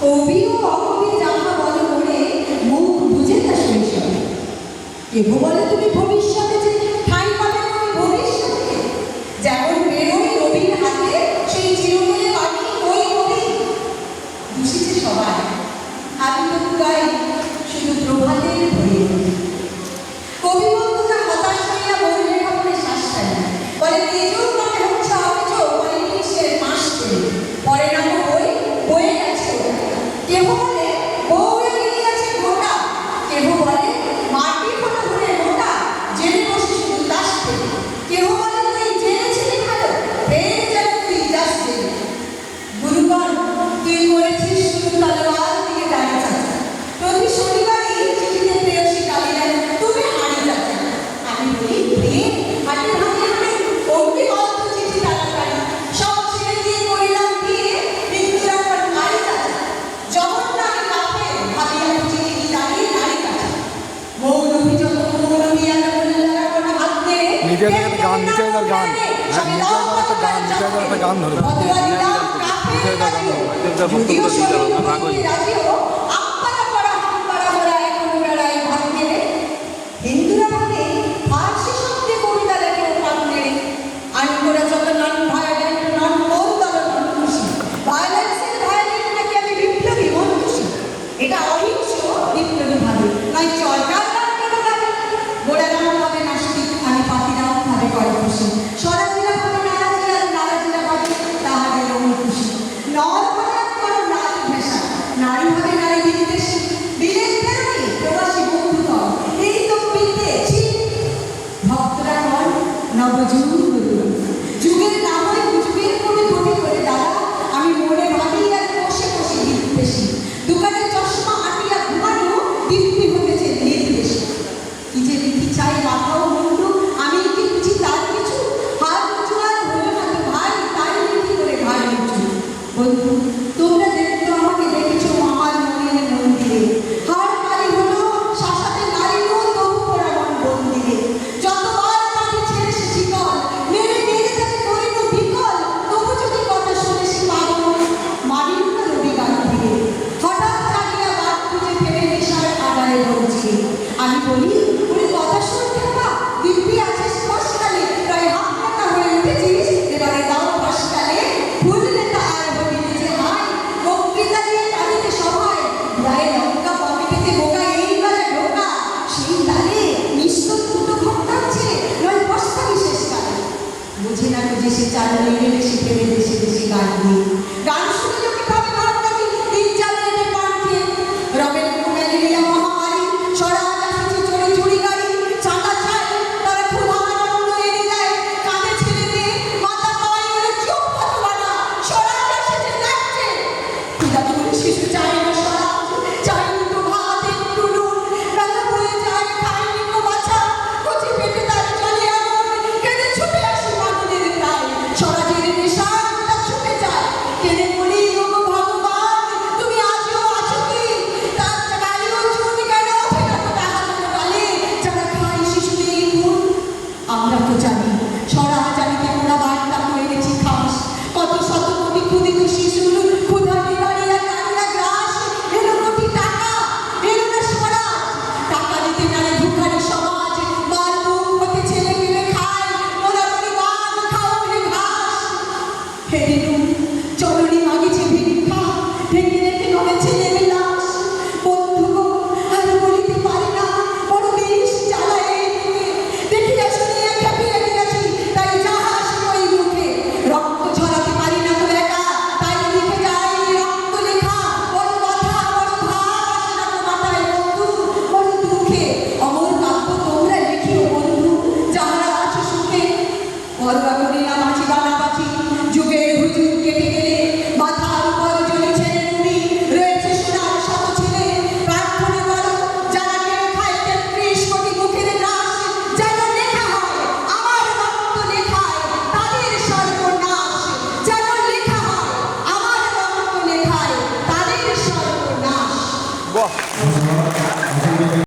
কবি বুঝে বলে তুমি ভবিষ্যৎ গান নিতাইদার গান হ্যাঁ নিতাইদার একটা গান নিতাইদার একটা গান ধরবে নিতাইদার গান দেবদার খুশি সরাজিরা কোনো নানা জিরা নানা জিরা আমি খুশি। নর হঠাৎ কোনো নারী ভাষা। নারী হবে এই তো পিতে ভক্তরা নয় নবযুগ যুগের নাম যুগের কোনো ত্রুটি করে দাদা। আমি মনে ভাবি আর কষে কষে দোকানে চশমা আটিয়া ঘুমানো দিব্যি হতেছে নির্দেশ। কি যে রীতি চাই মাথাও Hey,